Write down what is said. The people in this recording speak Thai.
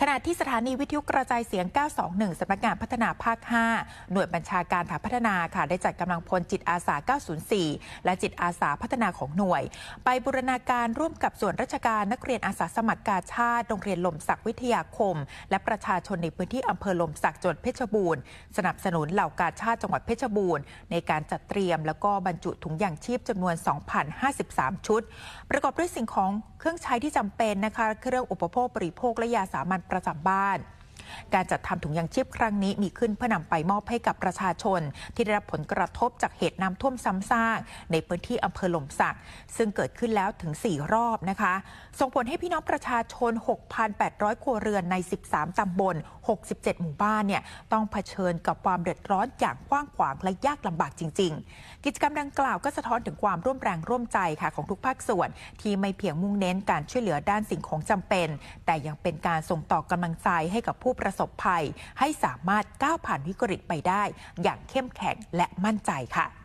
ขณะที่สถานีวิทยุกระจายเสียง 921สำนักงานพัฒนาภาค 5 หน่วยบัญชาการฐานพัฒนาค่ะ ได้จัดกำลังพลจิตอาสา 904 และจิตอาสาพัฒนาของหน่วย ไปบูรณาการร่วมกับส่วนราชการนักเรียนอาสาสมัครกาชาติโรงเรียนลมศักดิ์วิทยาคม และประชาชนในพื้นที่อำเภอลมศักดิ์จังหวัดเพชรบูรณ์สนับสนุนเหล่ากาชาติจังหวัดเพชรบูรณ์ในการจัดเตรียม แล้วก็บรรจุถุงยางชีพจำนวน 2,053 ชุด ประกอบด้วยสิ่งของเครื่องใช้ที่จำเป็นนะคะ เครื่องอุปโภคบริโภคและยาสามัญประจำบ้าน การจัดทำถุงยางชีพครั้งนี้มีขึ้นเพื่อนำไปมอบให้กับประชาชน ที่ได้รับผลกระทบจากเหตุน้ำท่วมซ้ำซากในพื้นที่อำเภอหล่มสัก ซึ่งเกิดขึ้นแล้วถึง 4 รอบนะคะ ส่งผลให้พี่น้องประชาชน 6,800 ครัวเรือนใน 13ตำบล 67 หมู่บ้านเนี่ยต้องเผชิญกับความเดือดร้อนอย่างกว้างขวางและยากลำบากจริง ๆ กิจกรรมดังกล่าวก็สะท้อนถึงความร่วมแรงร่วมใจค่ะของทุกภาคส่วน ที่ไม่เพียงมุ่งเน้นการช่วยเหลือด้านสิ่งของจำเป็น แต่ยังเป็นการส่งต่อกำลังใจให้กับผู้ประสบภัย ให้สามารถก้าวผ่านวิกฤตไปได้ อย่างเข้มแข็งและมั่นใจค่ะ